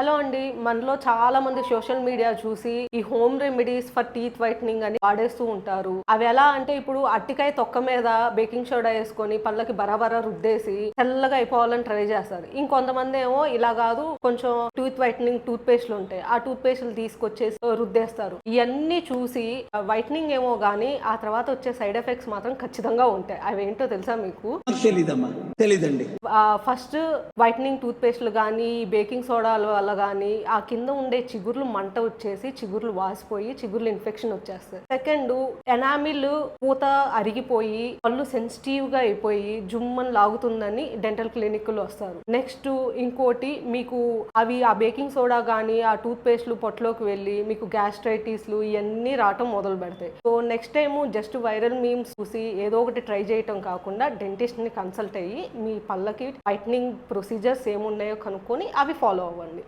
Hello అండి మనలో చాలా మంది సోషల్ మీడియా చూసి ఈ home remedies for teeth whitening అని వాడేస్తూ ఉంటారు. అవి ఎలా అంటే ఇప్పుడు అట్టికాయ తొక్క మీద బేకింగ్ సోడా వేసుకొని పళ్ళకి బరాబరా రుద్దేసి తెల్లగా అయిపోవాలని ట్రై చేస్తారు. ఇంకొంతమంది ఏమో ఇలా కాదు కొంచెం టూత్ వైట్నింగ్ టూత్ పేస్ట్లు ఉంటాయి. ఆ టూత్ పేస్ట్లు తీసుకొచ్చేసి రుద్దేస్తారు. ఇవన్నీ చూసి వైట్నింగ్ ఏమో గానీ ఆ తర్వాత వచ్చే సైడ్ ఎఫెక్ట్స్ మాత్రం ఖచ్చితంగా ఉంటాయి. అవి ఏంటో తెలుసా మీకు? తెలీదమ్మా తెలీదండి. ఫస్ట్ వైట్నింగ్ టూత్ పేస్ట్లు కానీ బేకింగ్ సోడాల వల్ల కానీ ఆ కింద ఉండే చిగుర్లు మంట వచ్చేసి చిగుర్లు వాసిపోయి చిగుర్లు ఇన్ఫెక్షన్ వచ్చేస్తాయి. సెకండ్ ఎనామిల్ పూత అరిగిపోయి పళ్ళు సెన్సిటివ్గా అయిపోయి జుమ్మని లాగుతుందని డెంటల్ క్లినిక్లో వస్తారు. నెక్స్ట్ ఇంకోటి మీకు అవి ఆ బేకింగ్ సోడా కానీ ఆ టూత్ పేస్ట్లు పొట్టలోకి వెళ్ళి మీకు గ్యాస్ట్రైటిస్లు ఇవన్నీ రావటం మొదలు పెడతాయి. So next time just viral memes చూసి ఏదో ఒకటి ట్రై చేయటం కాకుండా డెంటిస్ట్ని కన్సల్ట్ అయ్యి మీ పళ్ళకి వైట్నింగ్ ప్రొసీజర్స్ ఏమున్నాయో కనుక్కొని అవి ఫాలో అవ్వండి.